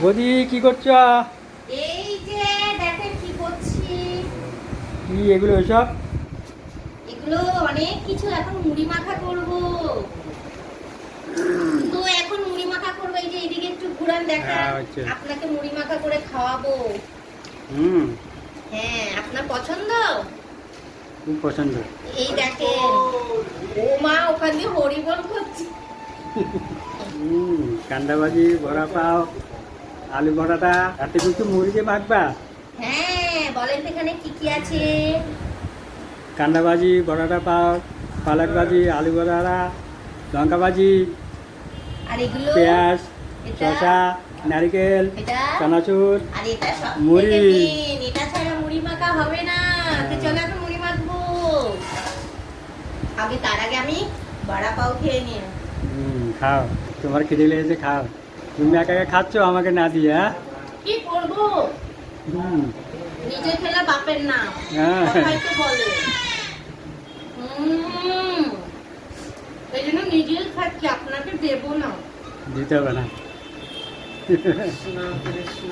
বৌদি কি করছ? এই যে দেখেন কি করছি। কি এগুলো সব এগুলো অনেক কিছু এখন মুড়ি মাখা করব। তো এখন মুড়ি মাখা করব এই যে এইদিকে একটু ঘুরান দেখা হ্যাঁ, আপনাকে মুড়ি মাখা করে খাওয়াবো। হুম। হ্যাঁ আপনার পছন্দ? খুব পছন্দ। এই দেখেন ও মা ওখান হরিবল করছে। হুম কান্দাবাজি বড়া পাও। আলু বড়াটা তাতে কিছু মুড়ি দিয়ে মাখবা হ্যাঁ বলেন এখানে কি কি আছে? কান্দাবাজি বড়াটা পাও পালক ভাজি আলু বড়া লঙ্কা ভাজি আর এগুলো? পেঁয়াজ শসা নারকেল চানাচুর মুড়ি। এটা ছাড়া মুড়ি মাখা হবে না। তো চলো এখন মুড়ি মাখবো। আগে তার আগে আমি বড়া পাও খেয়ে নিই। হুম খাও। তোমার খিদে লেগেছে খাও। তুমি একা একা খাচ্ছ? আমাকে না দিয়ে হ্যাঁ? কি করব? হুম। নিজে খেলে বাপের না হ্যাঁ। তো বলে। উম, এই জন্য নিজেই খাচ্ছি আপনাকে দেবো না। দিতে হবে না। কৃষ্ণ কৃষ্ণ